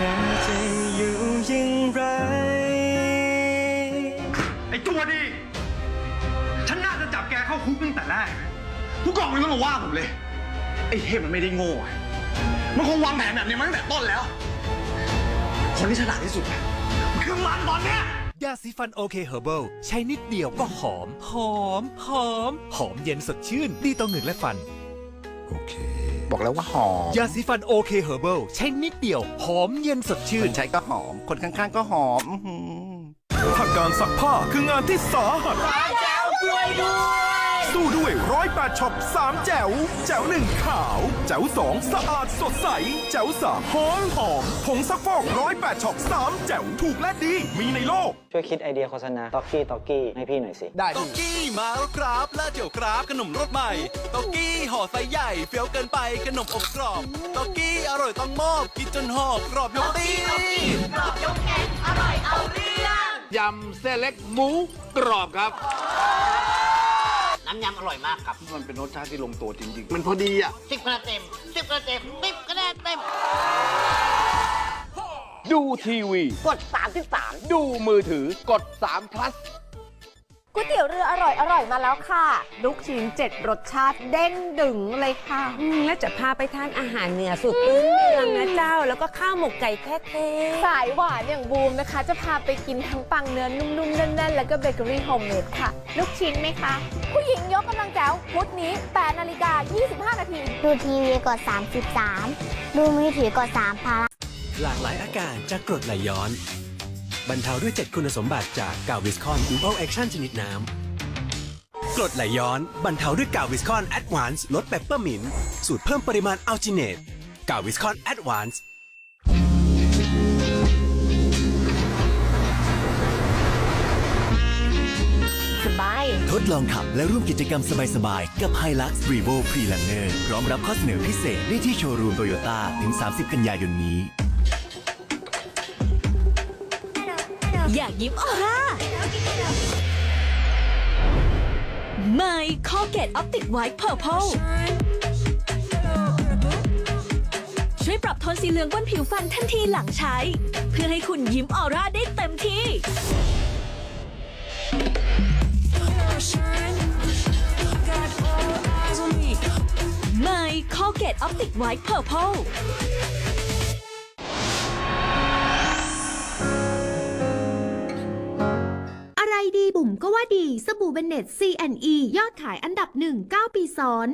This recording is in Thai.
อจะอยู่อย่างไร ไอ้ตัวดีฉันน่าจะจับแกเข้าคุกตั้งแต่แรกผู้กองมันก็มาว่าผมเลย ไอ้เทพมันไม่ได้โง่อะมันคงวางแผนแบบนี้มาตั้งแต่ต้นแล้ว คนที่ฉลาดที่สุดอะมันคือมันตอนเนี้ย ยาสีฟันโอเคเฮอร์เบิลใช้นิดเดียวก็หอม หอม หอม หอมเย็นสดชื่น ดีต่อเหงือกและฟัน โอเค บอกแล้วว่าหอมยาสีฟันโอเคเฮอร์เบิลใช้นิดเดียว หอมเย็นสดชื่คนนใช้ก็หอม คนข้างๆก็หอมอื้อหือถ้าการซักผ้าคืองานที่สาหัส สู้ด้วยร้อยแปดช็อปสามแจ๋วแจ๋วหนึ่งขาว แจ๋วสองสะอาดสดใส แจ๋วสามหอมหอมผงซักฟอกร้อยแปดช็อปสามแจ๋วถูกและดีมีในโลก ช่วยคิดไอเดียโฆษณาต็อกกี้ต็อกกี้ให้พี่หน่อยสิตอกกี้มาแล้วครับและเดี๋ยวครับขนมรสใหม่ตอกกี้ห่อไซส์ใหญ่เฟี้ยวเกินไปขนมอบกรอบตอกกี้อร่อยต้องมอบกินจนหอบกรอบยกตียำเส้นเล็กหมูกรอบครับ น้ำยำอร่อยมากครับมันเป็นรสชาติที่ลงตัวจริงๆ มันพอดีอะ สิบคะแนนเต็มสิบคะแนนเต็มสิบคะแนนเต็ม ดูทีวี กด 33 ดูมือถือกด3 plus ก๋วยเตี๋ยวเรืออร่อยอร่อยมาแล้วค่ะ ลูกชิ้นเจ็ดรสชาติเด้งดึงเลยค่ะแล้วจะพาไปทานอาหารเหนือสุดพื้นเมืองนะเจ้า แล้วก็ข้าวหมกไก่แท้สายหวานอย่างบูมนะคะ จะพาไปกินทั้งปังเนื้อนุ่มๆแน่นๆ แล้วก็เบเกอรี่โฮมเมดค่ะ ลูกชิ้นไหมคะ ผู้หญิงยกกำลังแจ๋วพุธนี้8นาฬิกา25 นาที ดูทีวีกด 33 ดูมือถือกด3พา หลากหลายอาการจากกรดไหลย้อน บรรเทาด้วย 7 คุณสมบัติจากกาววิสคอนดูโอแอคชั่นชนิดน้ำกรดไหลย้อน บรรเทาด้วยกาววิสคอนแอดวานซ์ลดเปปเปอร์มินต์สูตรเพิ่มปริมาณอัลจิเนตกาววิสคอนแอดวานซ์สบาย ทดลองขับและร่วมกิจกรรมสบายๆ กับ Hilux Revo Prelander พร้อมรับข้อเสนอพิเศษได้ที่โชว์รูมโตโยต้าถึง 30 กันยายนนี้ อยากยิ้มออร่าไม่ Colgate Optic White Purple ช่วยปรับโทนสีเหลืองบนผิวฟันทันทีหลังใช้ เพื่อให้คุณยิ้มออร่าได้เต็มที่ไม่ Colgate Optic White Purple ดีบุ๋มก็ว่าดี สบู่เบนเน็ต C&E ยอดขายอันดับหนึ่ง9ปีซ้อน